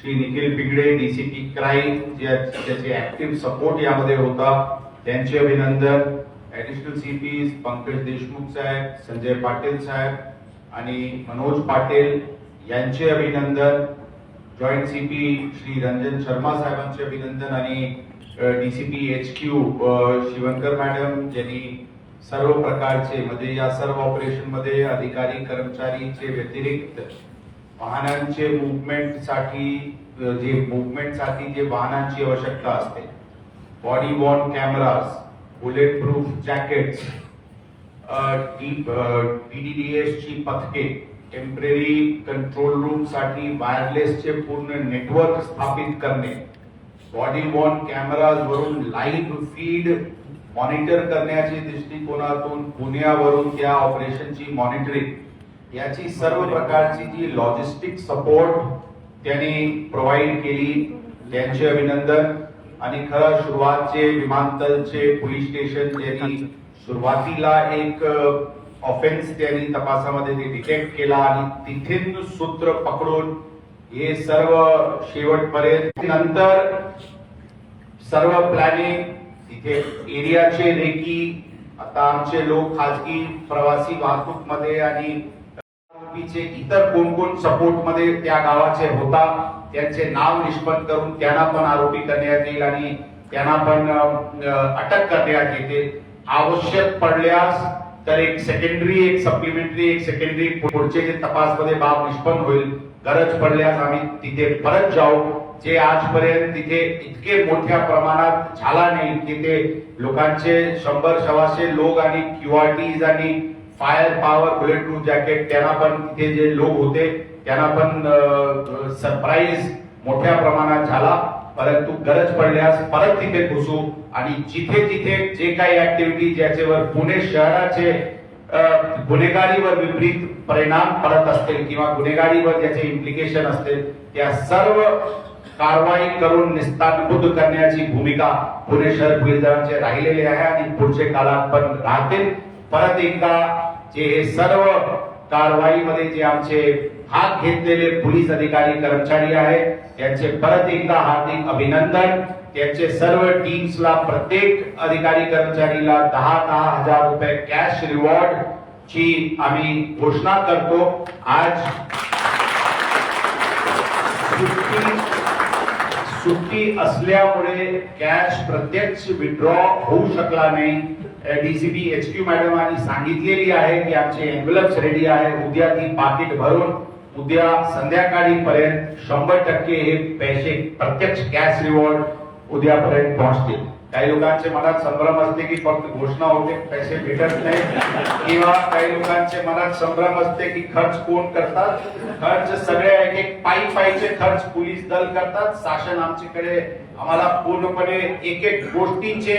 Shri Nikhil Pigde DCP crime ज्याचे active support यामध्ये होता त्यांचे अभिनंदन. ऍडिशनल सीपी पंकज देशमुख साहेब संजय पाटील साहेब आणि मनोज पाटील यांचे अभिनंदन. जॉईंट सीपी श्री रंजन शर्मा साहेबांचे अभिनंदन आणि DCP H Q Shivankar madam ज्यांनी सर्व प्रकारचे म्हणजे या सर्व ऑपरेशनमध्ये अधिकारी कर्मचारीचे व्यतिरिक्त वाहनांचे मुवमेंटसाठी जे मुवमेंटसाठी जे वाहनांची आवश्यकता असते. Body worn cameras bullet proof jackets PDDS ची पथके टेंपररी कंट्रोल रूमसाठी वायरलेसचे पूर्ण नेटवर्क स्थापित करणे. बॉडी वॉर्न कॅमेराज वरून लाईव्ह फीड मॉनिटर करण्याच्या दृष्टिकोनातून पुण्यावरून त्या ऑपरेशनची मॉनिटरिंग याची सर्व प्रकारची जी लॉजिस्टिक सपोर्ट त्यांनी प्रोव्हाइड केली त्यांचे अभिनंदन. आणि खरं सुरुवातचे विमानतळचे पोलीस स्टेशन यांनी सुरुवातीला एक ऑफेन्स त्यांनी तपासामध्ये ते डिटेक्ट केला आणि तिथून सूत्र पकडून हे सर्व शेवटपर्यंत नंतर सर्व प्लॅनिंग तिथे एरियाचे रेकी आता आमचे लोक खाजगी प्रवासी वाहतूकमध्ये आणि बाकीचे इतर कोण कोण सपोर्टमध्ये त्या गावाचे होता त्यांचे नाव निष्पन्न करून त्यांना पण आरोपी करण्यात येईल आणि त्यांना पण अटक करण्यात येते. आवश्यक पडल्यास तर एक सेकंडरी एक सप्लिमेंटरी एक सेकंडरी पुढचे जे तपासमध्ये बाब निष्पन्न होईल. गरज पडल्यास आम्ही तिथे परत जाऊ. जे आजपर्यंत तिथे इतके मोठ्या प्रमाणात झाला नाही तिथे लोकांचे शंभर सव्वाशे लोक आणि क्युआरटीज आणि fire power bullet proof jacket त्यांना पण तिथे जे लोक होते त्यांना पण सरप्राईज मोठ्या प्रमाणात झाला. परंतु गरज पडल्यास परत तिथे घुसू आणि जिथे जिथे जे काही ऍक्टिव्हिटी ज्याच्यावर पुणे शहराचे गुन्हेगारीवर विपरीत परिणाम पडत असतील किंवा गुन्हेगारीवर ज्याचे इम्प्लिकेशन असतील त्या सर्व कारवाई करून निस्तारभूत करण्याची भूमिका पुणे शहर पोलीस दलाचे राहिलेले आहे आणि पुढचे काळात पण राहतील. परत एकदा जे हे सर्व कारवाईमध्ये जे आमचे भाग घेतलेले पोलीस अधिकारी कर्मचारी आहेत त्यांचे परत एकदा हार्दिक अभिनंदन. त्यांचे सर्व टीम्सला प्रत्येक अधिकारी कर्मचारीला दहा दहा हजार रुपये कॅश रिवॉर्ड ची आम्ही घोषणा करतो. आज सुट्टी असल्यामुळे कॅश प्रत्यक्ष विड्रॉ होऊ शकला नाही. डीसीपी एच क्यू मॅडमांनी सांगितलेली आहे की आमचे एन्व्हलप्स रेडी आहे. उद्या ती पाकिट भरून उद्या संध्याकाळी पर्यंत शंभर टक्के हे पैसे प्रत्यक्ष कॅश रिवॉर्ड उद्यापर्यंत पोहोचतील. काही लोकांचे मनात संभ्रम असते की फक्त घोषणा होते पैसे भेटत नाही. किंवा काही लोकांचे मनात संभ्रम असते की खर्च कोण करतात? खर्च सगळे एक एक पायी पायीचे खर्च पोलीस दल करतात. शासन आमच्याकडे आम्हाला पूर्णपणे एक एक गोष्टीचे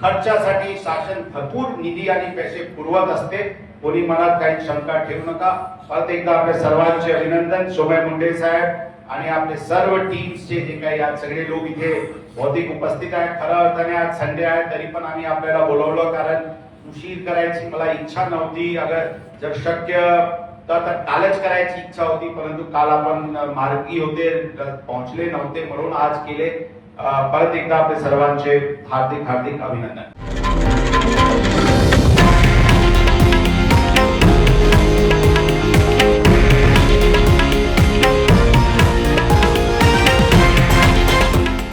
खर्चासाठी शासन भरपूर निधी आणि पैसे पुरवत असते. कोणी मनात काही शंका ठेवू नका. परत एकदा आपल्या सर्वांचे अभिनंदन. सोमय मुंडे साहेब आणि आपले सर्व टीम्सचे जे काही आज सगळे लोक इथे भौतिक उपस्थित आहेत खऱ्या अर्थाने आज संडे आहे तरी पण आम्ही आपल्याला बोलवलं कारण उशीर करायची मला इच्छा नव्हती. अगर जर शक्य तर तर कालच करायची इच्छा होती परंतु काल आपण मार्गी होते पोहोचले नव्हते म्हणून आज केले. परत एकदा आपले सर्वांचे हार्दिक हार्दिक अभिनंदन.